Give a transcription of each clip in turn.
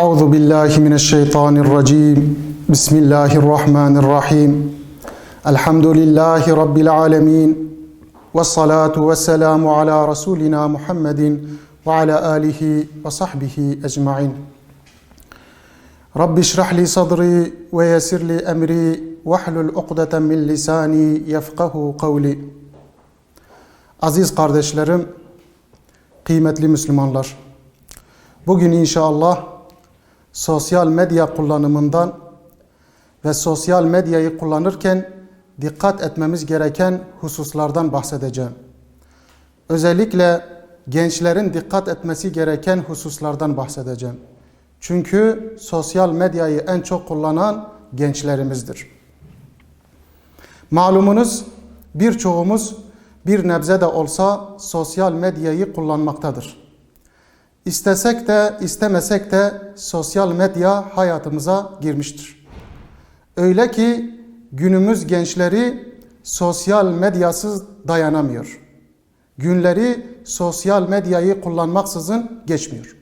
Euzu billahi mineşşeytanirracim. Bismillahirrahmanirrahim. Elhamdülillahi rabbil alamin. Ves salatu vesselamu ala rasulina Muhammedin ve ala alihi ve sahbihi ecmaîn. Rabbi şrah li sadri ve yessir li emri ve hlul ukdeten min lisani yefkahu kavli. Aziz kardeşlerim, kıymetli Müslümanlar. Bugün inşallah sosyal medya kullanımından ve sosyal medyayı kullanırken dikkat etmemiz gereken hususlardan bahsedeceğim. Özellikle gençlerin dikkat etmesi gereken hususlardan bahsedeceğim. Çünkü sosyal medyayı en çok kullanan gençlerimizdir. Malumunuz birçoğumuz bir nebze de olsa sosyal medyayı kullanmaktadır. İstesek de istemesek de sosyal medya hayatımıza girmiştir. Öyle ki günümüz gençleri sosyal medyasız dayanamıyor. Günleri sosyal medyayı kullanmaksızın geçmiyor.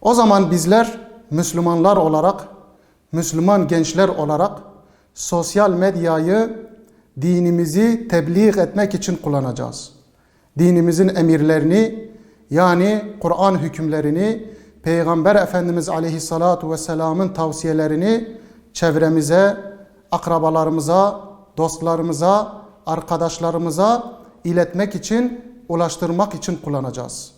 O zaman bizler Müslümanlar olarak, Müslüman gençler olarak sosyal medyayı dinimizi tebliğ etmek için kullanacağız. Dinimizin emirlerini yani Kur'an hükümlerini, Peygamber Efendimiz Aleyhissalatu vesselamın tavsiyelerini çevremize, akrabalarımıza, dostlarımıza, arkadaşlarımıza iletmek için, ulaştırmak için kullanacağız.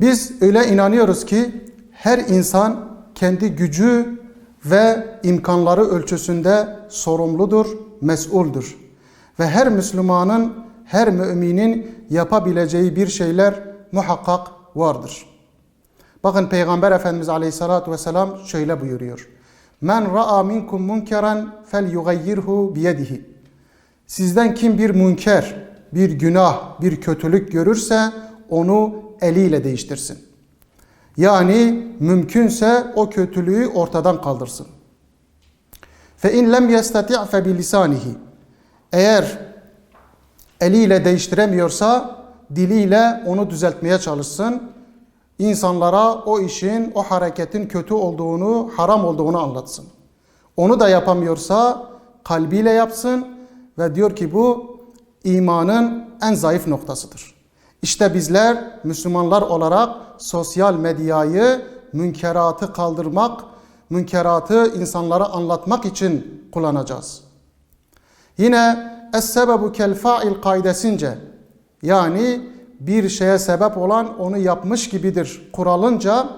Biz öyle inanıyoruz ki her insan kendi gücü ve imkanları ölçüsünde sorumludur, mesuldür. Ve her Müslümanın, her müminin yapabileceği bir şeyler muhakkak vardır. Bakın Peygamber Efendimiz Aleyhisselatü Vesselam şöyle buyuruyor. Men ra'a minkum munkeran fel yugayyirhu biyedihi. Sizden kim bir münker, bir günah, bir kötülük görürse onu eliyle değiştirsin. Yani mümkünse o kötülüğü ortadan kaldırsın. Fe in lem yestati' fe bilisanihi. Eğer eliyle değiştiremiyorsa diliyle onu düzeltmeye çalışsın. İnsanlara o işin, o hareketin kötü olduğunu, haram olduğunu anlatsın. Onu da yapamıyorsa kalbiyle yapsın ve diyor ki bu imanın en zayıf noktasıdır. İşte bizler Müslümanlar olarak sosyal medyayı münkeratı kaldırmak, münkeratı insanlara anlatmak için kullanacağız. Yine es-sebebu kel fa'il kaidesince yani bir şeye sebep olan onu yapmış gibidir kuralınca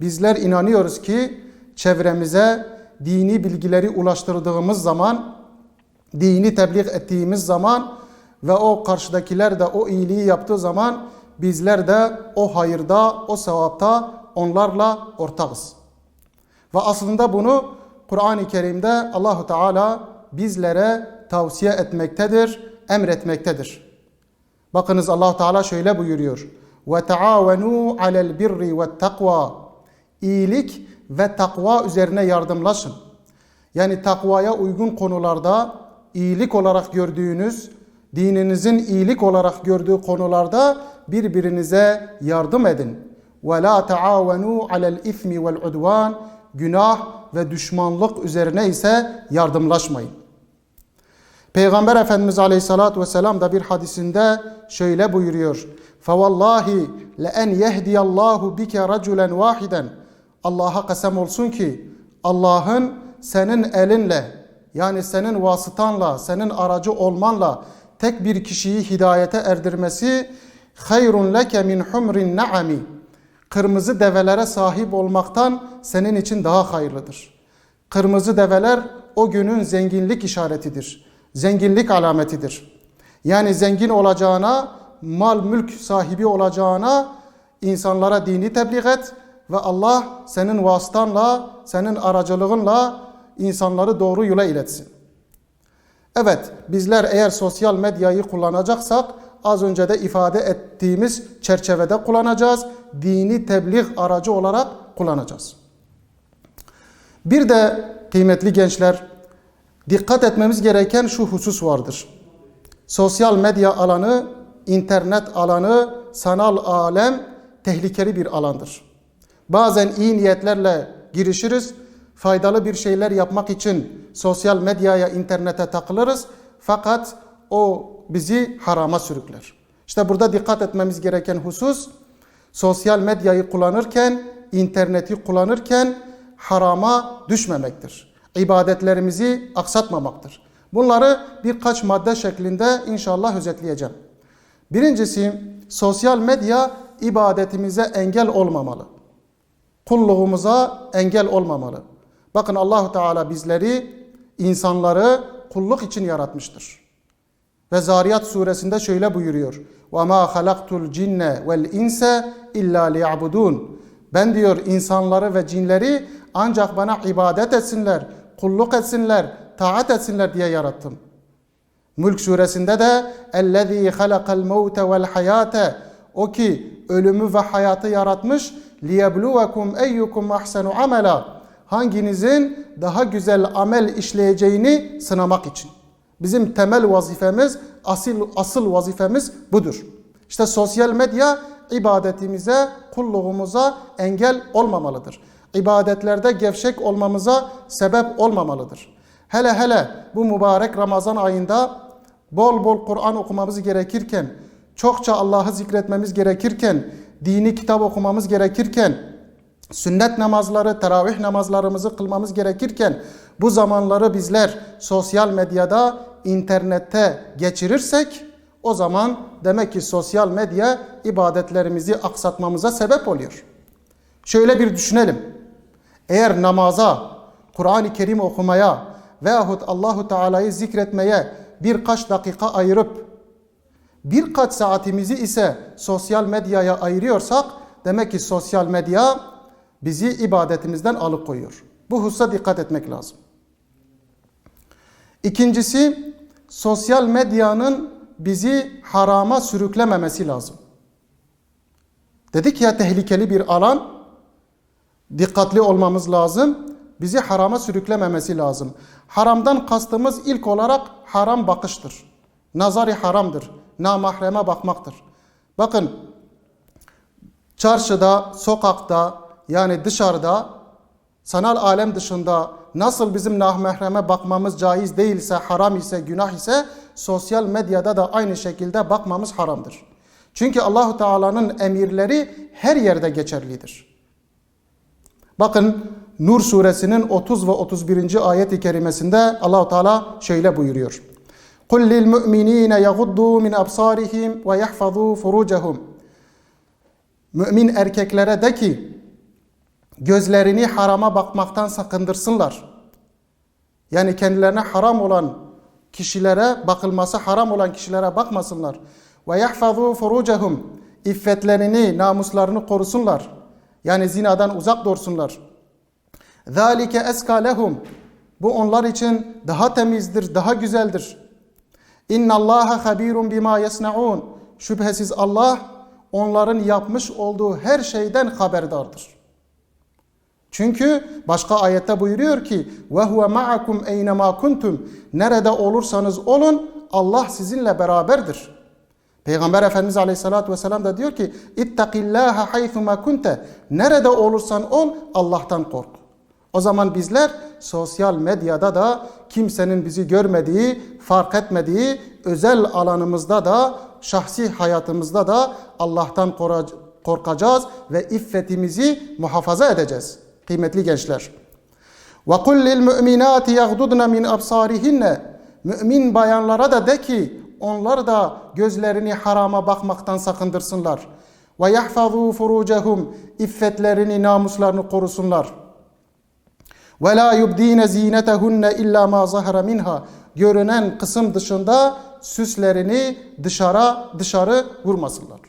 bizler inanıyoruz ki çevremize dini bilgileri ulaştırdığımız zaman, dini tebliğ ettiğimiz zaman ve o karşıdakiler de o iyiliği yaptığı zaman bizler de o hayırda, o sevapta onlarla ortağız. Ve aslında bunu Kur'an-ı Kerim'de Allahu Teala bizlere tavsiye etmektedir, emretmektedir. Bakınız Allah Teala şöyle buyuruyor. Ve taavenu alel birri ve takva. İyilik ve takva üzerine yardımlaşın. Yani takvaya uygun konularda iyilik olarak gördüğünüz, dininizin iyilik olarak gördüğü konularda birbirinize yardım edin. Ve la taavenu alel ismi vel udvan. Günah ve düşmanlık üzerine ise yardımlaşmayın. Peygamber Efendimiz Aleyhisselatü Vesselam da bir hadisinde şöyle buyuruyor. فَوَاللّٰهِ لَاَنْ يَهْدِيَ اللّٰهُ بِكَ رَجُلًا وَاحِدًا Allah'a kasem olsun ki Allah'ın senin elinle yani senin vasıtanla, senin aracı olmanla tek bir kişiyi hidayete erdirmesi hayrun leke min humrin naami. Kırmızı develere sahip olmaktan senin için daha hayırlıdır. Kırmızı develer o günün zenginlik işaretidir. Zenginlik alametidir. Yani zengin olacağına, mal mülk sahibi olacağına insanlara dini tebliğ et ve Allah senin vasıtanla, senin aracılığınla insanları doğru yola iletsin. Evet, bizler eğer sosyal medyayı kullanacaksak az önce de ifade ettiğimiz çerçevede kullanacağız. Dini tebliğ aracı olarak kullanacağız. Bir de kıymetli gençler dikkat etmemiz gereken şu husus vardır. Sosyal medya alanı, internet alanı, sanal alem tehlikeli bir alandır. Bazen iyi niyetlerle girişiriz. Faydalı bir şeyler yapmak için sosyal medyaya, internete takılırız. Fakat o bizi harama sürükler. İşte burada dikkat etmemiz gereken husus sosyal medyayı kullanırken, interneti kullanırken harama düşmemektir İbadetlerimizi aksatmamaktır. Bunları birkaç madde şeklinde inşallah özetleyeceğim. Birincisi sosyal medya ibadetimize engel olmamalı. Kulluğumuza engel olmamalı. Bakın Allahu Teala bizleri insanları kulluk için yaratmıştır. Ve Zariyat suresinde şöyle buyuruyor. وَمَا خَلَقْتُ الْجِنَّ وَالْاِنْسَ اِلَّا لِيَعْبُدُونَ Ben diyor insanları ve cinleri ancak bana ibadet etsinler, kulluk etsinler, taat etsinler diye yarattım. Mülk suresinde de اَلَّذ۪ي خَلَقَ الْمَوْتَ وَالْحَيَاةَ O ki ölümü ve hayatı yaratmış لِيَبْلُوَكُمْ اَيُّكُمْ اَحْسَنُ عَمَلًا Hanginizin daha güzel amel işleyeceğini sınamak için. Bizim temel vazifemiz, asıl, asıl vazifemiz budur. İşte sosyal medya ibadetimize, kulluğumuza engel olmamalıdır. İbadetlerde gevşek olmamıza sebep olmamalıdır. Hele hele bu mübarek Ramazan ayında bol bol Kur'an okumamız gerekirken, çokça Allah'ı zikretmemiz gerekirken, dini kitap okumamız gerekirken, sünnet namazları, teravih namazlarımızı kılmamız gerekirken bu zamanları bizler sosyal medyada, internette geçirirsek o zaman demek ki sosyal medya ibadetlerimizi aksatmamıza sebep oluyor. Şöyle bir düşünelim. Eğer namaza, Kur'an-ı Kerim okumaya veyahut Allahu Teala'yı zikretmeye birkaç dakika ayırıp birkaç saatimizi ise sosyal medyaya ayırıyorsak demek ki sosyal medya bizi ibadetimizden alıkoyuyor. Bu hususa dikkat etmek lazım. İkincisi sosyal medyanın bizi harama sürüklememesi lazım. Dedik ya tehlikeli bir alan, dikkatli olmamız lazım. Bizi harama sürüklememesi lazım. Haramdan kastımız ilk olarak haram bakıştır. Nazari haramdır. Namahreme bakmaktır. Bakın çarşıda, sokakta yani dışarıda sanal alem dışında nasıl bizim namahreme bakmamız caiz değilse, haram ise, günah ise sosyal medyada da aynı şekilde bakmamız haramdır. Çünkü Allahu Teala'nın emirleri her yerde geçerlidir. Bakın Nur suresinin 30 ve 31. ayet-i kerimesinde Allahu Teala şöyle buyuruyor. قُلْ لِلْمُؤْمِنِينَ يَغُضُّوا مِنْ أَبْصَارِهِمْ وَيَحْفَظُوا فُرُوجَهُمْ Mümin erkeklere de ki gözlerini harama bakmaktan sakındırsınlar. Yani kendilerine haram olan kişilere bakılması haram olan kişilere bakmasınlar. Ve yahfazu furucahum iffetlerini, namuslarını korusunlar. Yani zinadan uzak dursunlar. Zalike eska lehum bu onlar için daha temizdir, daha güzeldir. İnna Allaha habirun bima yasnaun. Şüphesiz Allah onların yapmış olduğu her şeyden haberdardır. Çünkü başka ayette buyuruyor ki ve huve ma'akum eynema kuntum. Nerede olursanız olun Allah sizinle beraberdir. Peygamber Efendimiz Aleyhisselatü Vesselam da diyor ki İttakillâhe haythuma kunte. Nerede olursan ol Allah'tan kork. O zaman bizler sosyal medyada da kimsenin bizi görmediği, fark etmediği özel alanımızda da şahsi hayatımızda da Allah'tan korkacağız ve iffetimizi muhafaza edeceğiz. Kıymetli gençler. Lil mu'minati yaghdudna min absarihinne. Mümin bayanlara da de ki onlar da gözlerini harama bakmaktan sakındırsınlar. Ve yahfazu furucehum iffetlerini, namuslarını korusunlar. Ve la yubdine zinetehunne illa ma zahara minha. Görünen kısım dışında süslerini dışarı dışarı vurmasınlar.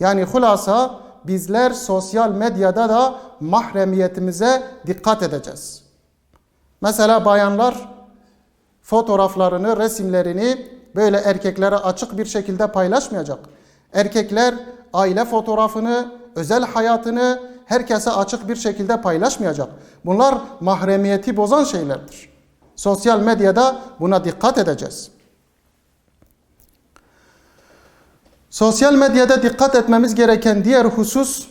Yani hulasa bizler sosyal medyada da mahremiyetimize dikkat edeceğiz. Mesela bayanlar fotoğraflarını, resimlerini böyle erkeklere açık bir şekilde paylaşmayacak. Erkekler aile fotoğrafını, özel hayatını herkese açık bir şekilde paylaşmayacak. Bunlar mahremiyeti bozan şeylerdir. Sosyal medyada buna dikkat edeceğiz. Sosyal medyada dikkat etmemiz gereken diğer husus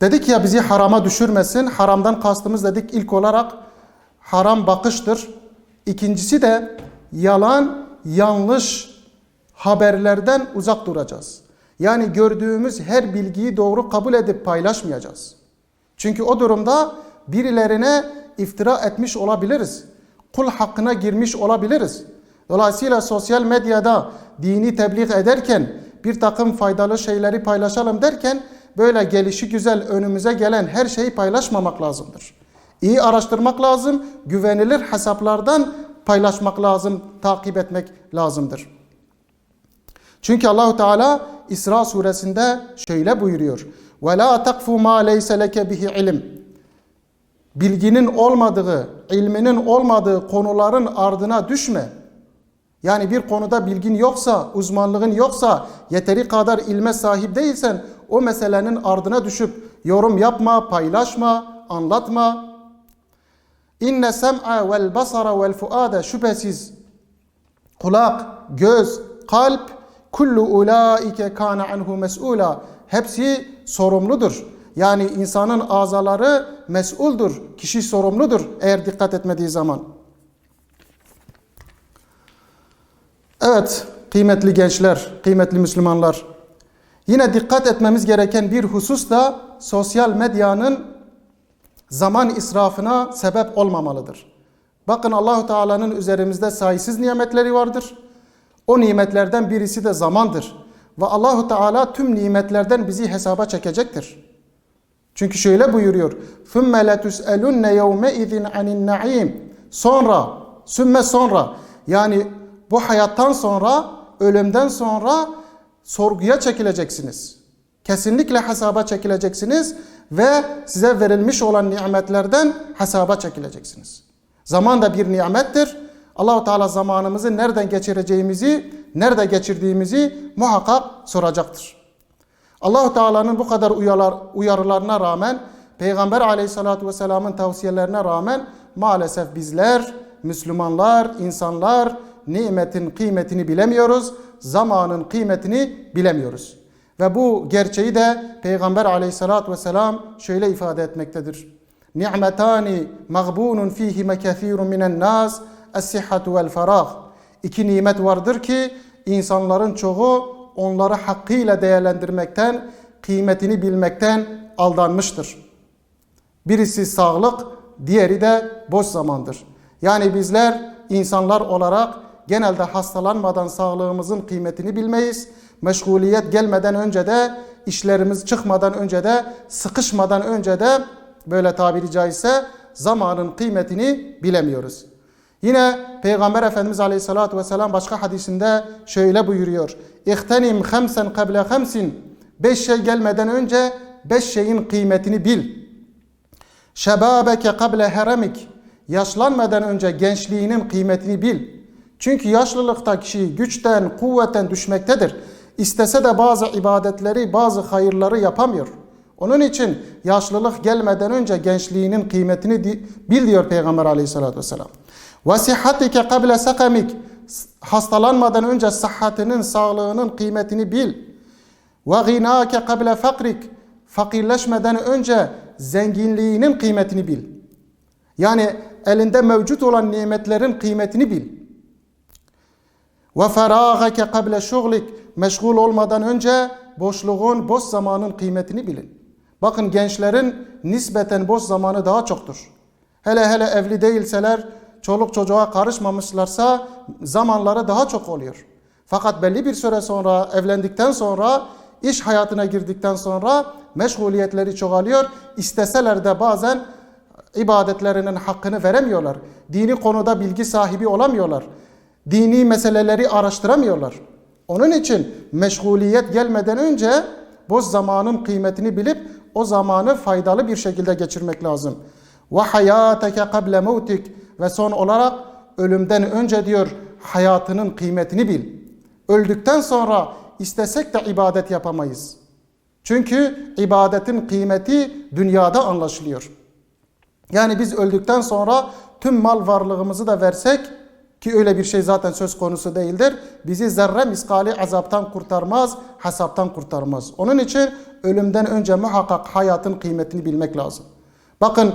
Dedik ya bizi harama düşürmesin. Haramdan kastımız dedik ilk olarak haram bakıştır. İkincisi de yalan, yanlış haberlerden uzak duracağız. Yani gördüğümüz her bilgiyi doğru kabul edip paylaşmayacağız. Çünkü o durumda birilerine iftira etmiş olabiliriz. Kul hakkına girmiş olabiliriz. Dolayısıyla sosyal medyada dini tebliğ ederken bir takım faydalı şeyleri paylaşalım derken böyle gelişi güzel önümüze gelen her şeyi paylaşmamak lazımdır. İyi araştırmak lazım, güvenilir hesaplardan paylaşmak lazım, takip etmek lazımdır. Çünkü Allahu Teala İsra suresinde şöyle buyuruyor. Ve la takfu ma leyse leke bihi ilim. Bilginin olmadığı, ilminin olmadığı konuların ardına düşme. Yani bir konuda bilgin yoksa, uzmanlığın yoksa, yeteri kadar ilme sahip değilsen o meselenin ardına düşüp yorum yapma, paylaşma, anlatma. İnne sem'a vel basara vel fuada şüphesiz kulak, göz, kalp kullu ulaike kana anhu mes'ula hepsi sorumludur. Yani insanın azaları mesuldur. Kişi sorumludur eğer dikkat etmediği zaman. Evet kıymetli gençler, kıymetli Müslümanlar. Yine dikkat etmemiz gereken bir husus da sosyal medyanın zaman israfına sebep olmamalıdır. Bakın Allahu Teala'nın üzerimizde sayısız nimetleri vardır. O nimetlerden birisi de zamandır. Ve Allahu Teala tüm nimetlerden bizi hesaba çekecektir. Çünkü şöyle buyuruyor. ثُمَّ لَتُسْأَلُنَّ يَوْمَئِذٍ عَنِ النَّعِيمِ Sonra, sümme sonra yani bu hayattan sonra, ölümden sonra sorguya çekileceksiniz. Kesinlikle hesaba çekileceksiniz ve size verilmiş olan nimetlerden hesaba çekileceksiniz. Zaman da bir nimettir. Allahu Teala zamanımızı nereden geçireceğimizi, nerede geçirdiğimizi muhakkak soracaktır. Allahu Teala'nın bu kadar uyarlar, uyarılarına rağmen, Peygamber Aleyhisselatü vesselamın tavsiyelerine rağmen maalesef bizler, Müslümanlar, insanlar nimetin kıymetini bilemiyoruz, zamanın kıymetini bilemiyoruz. Ve bu gerçeği de Peygamber Aleyhisselatü vesselam şöyle ifade etmektedir. Ni'metani mağbunun fihi kethirun minen nas es-sihhatu vel farah. İki nimet vardır ki insanların çoğu onları hakkıyla değerlendirmekten, kıymetini bilmekten aldanmıştır. Birisi sağlık, diğeri de boş zamandır. Yani bizler insanlar olarak genelde hastalanmadan sağlığımızın kıymetini bilmeyiz. Meşguliyet gelmeden önce de, işlerimiz çıkmadan önce de, sıkışmadan önce de böyle tabiri caizse zamanın kıymetini bilemiyoruz. Yine Peygamber Efendimiz Aleyhisselatü Vesselam başka hadisinde şöyle buyuruyor. İhtenim hamsen kable hamsin. Beş şey gelmeden önce beş şeyin kıymetini bil. Şebabeke kable heremik. Yaşlanmadan önce gençliğinin kıymetini bil. Çünkü yaşlılıkta kişi güçten, kuvvetten düşmektedir. İstese de bazı ibadetleri, bazı hayırları yapamıyor. Onun için yaşlılık gelmeden önce gençliğinin kıymetini bil diyor Peygamber aleyhissalatü vesselam. Ve sihatike kable sakamik. Hastalanmadan önce sıhhatinin, sağlığının kıymetini bil. Ginake kable fakrik. Fakirleşmeden önce zenginliğinin kıymetini bil. Yani elinde mevcut olan nimetlerin kıymetini bil. Ve feragake kable şuglik. Meşgul olmadan önce boşluğun, boş zamanın kıymetini bilin. Bakın gençlerin nispeten boş zamanı daha çoktur. Hele hele evli değilseler, çoluk çocuğa karışmamışlarsa zamanları daha çok oluyor. Fakat belli bir süre sonra evlendikten sonra iş hayatına girdikten sonra meşguliyetleri çoğalıyor. İsteseler de bazen ibadetlerinin hakkını veremiyorlar. Dini konuda bilgi sahibi olamıyorlar. Dini meseleleri araştıramıyorlar. Onun için meşguliyet gelmeden önce boş zamanın kıymetini bilip o zamanı faydalı bir şekilde geçirmek lazım. Ve hayateke kable mevtik ve son olarak ölümden önce diyor hayatının kıymetini bil. Öldükten sonra istesek de ibadet yapamayız. Çünkü ibadetin kıymeti dünyada anlaşılıyor. Yani biz öldükten sonra tüm mal varlığımızı da versek Ki öyle bir şey zaten söz konusu değildir. Bizi zerre miskali azaptan kurtarmaz, hesaptan kurtarmaz. Onun için ölümden önce muhakkak hayatın kıymetini bilmek lazım. Bakın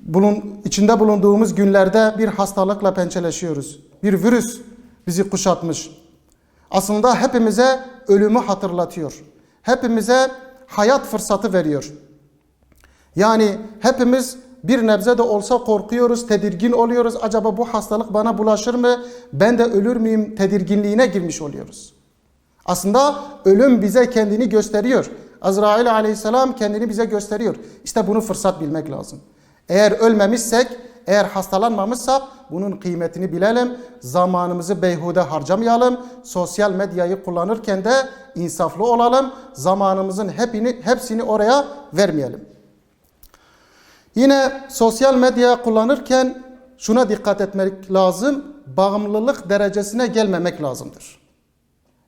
bulun, içinde bulunduğumuz günlerde bir hastalıkla pençeleşiyoruz. Bir virüs bizi kuşatmış. Aslında hepimize ölümü hatırlatıyor. Hepimize hayat fırsatı veriyor. Yani hepimiz bir nebze de olsa korkuyoruz, tedirgin oluyoruz. Acaba bu hastalık bana bulaşır mı? Ben de ölür müyüm? Tedirginliğine girmiş oluyoruz. Aslında ölüm bize kendini gösteriyor. Azrail aleyhisselam kendini bize gösteriyor. İşte bunu fırsat bilmek lazım. Eğer ölmemişsek, eğer hastalanmamışsak bunun kıymetini bilelim. Zamanımızı beyhude harcamayalım. Sosyal medyayı kullanırken de insaflı olalım. Zamanımızın hepini, hepsini oraya vermeyelim. Yine sosyal medya kullanırken şuna dikkat etmek lazım. Bağımlılık derecesine gelmemek lazımdır.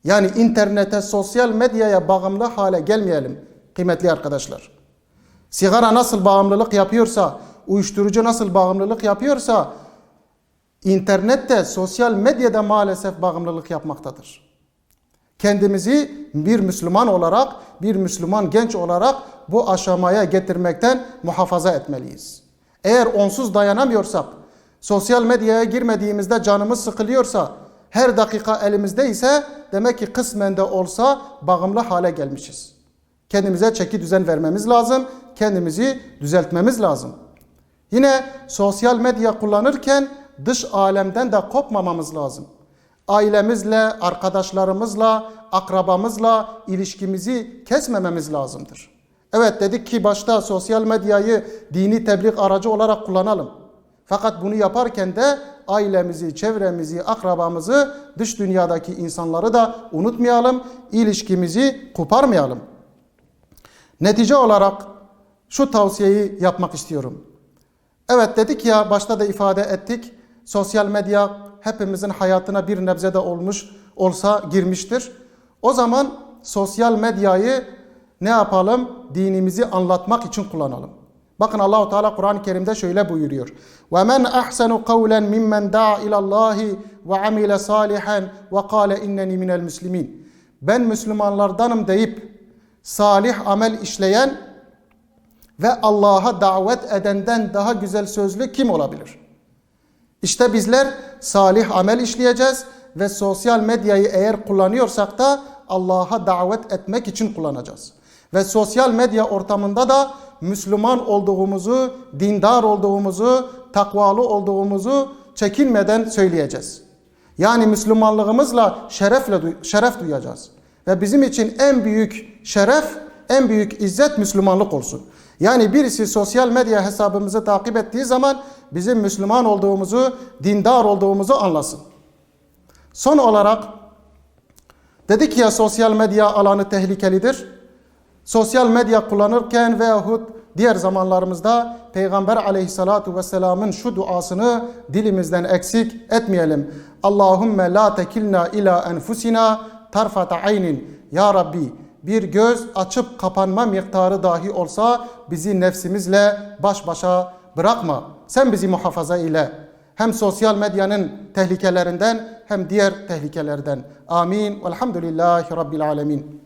Yani internete, sosyal medyaya bağımlı hale gelmeyelim kıymetli arkadaşlar. Sigara nasıl bağımlılık yapıyorsa, uyuşturucu nasıl bağımlılık yapıyorsa, internette, sosyal medyada maalesef bağımlılık yapmaktadır. Kendimizi bir Müslüman olarak, bir Müslüman genç olarak bu aşamaya getirmekten muhafaza etmeliyiz. Eğer onsuz dayanamıyorsak, sosyal medyaya girmediğimizde canımız sıkılıyorsa, her dakika elimizde ise demek ki kısmen de olsa bağımlı hale gelmişiz. Kendimize çeki düzen vermemiz lazım, kendimizi düzeltmemiz lazım. Yine sosyal medya kullanırken dış alemden de kopmamamız lazım. Ailemizle, arkadaşlarımızla, akrabamızla ilişkimizi kesmememiz lazımdır. Evet dedik ki başta sosyal medyayı dini tebliğ aracı olarak kullanalım. Fakat bunu yaparken de ailemizi, çevremizi, akrabamızı, dış dünyadaki insanları da unutmayalım, ilişkimizi koparmayalım. Netice olarak şu tavsiyeyi yapmak istiyorum. Evet dedik ya başta da ifade ettik. Sosyal medya hepimizin hayatına bir nebze de olmuş olsa girmiştir. O zaman sosyal medyayı ne yapalım? Dinimizi anlatmak için kullanalım. Bakın Allahu Teala Kur'an-ı Kerim'de şöyle buyuruyor. Ve men ahsenu kavlen mimmen da'a ila Allahi ve amile salihan ve kâle inneni minel muslimin. Ben Müslümanlardanım deyip salih amel işleyen ve Allah'a davet edenden daha güzel sözlü kim olabilir? İşte bizler salih amel işleyeceğiz ve sosyal medyayı eğer kullanıyorsak da Allah'a davet etmek için kullanacağız. Ve sosyal medya ortamında da Müslüman olduğumuzu, dindar olduğumuzu, takvalı olduğumuzu çekinmeden söyleyeceğiz. Yani Müslümanlığımızla şerefle şeref duyacağız. Ve bizim için en büyük şeref, en büyük izzet Müslümanlık olsun. Yani birisi sosyal medya hesabımızı takip ettiği zaman bizim Müslüman olduğumuzu, dindar olduğumuzu anlasın. Son olarak dedik ya sosyal medya alanı tehlikelidir. Sosyal medya kullanırken veyahut diğer zamanlarımızda Peygamber aleyhissalatu vesselamın şu duasını dilimizden eksik etmeyelim. Allahümme la tekilna ila enfusina tarfata aynin. Ya Rabbi bir göz açıp kapanma miktarı dahi olsa bizi nefsimizle baş başa bırakma. Sen bizi muhafaza ile. Hem sosyal medyanın tehlikelerinden hem diğer tehlikelerden. Amin. Velhamdülillahi Rabbil alemin.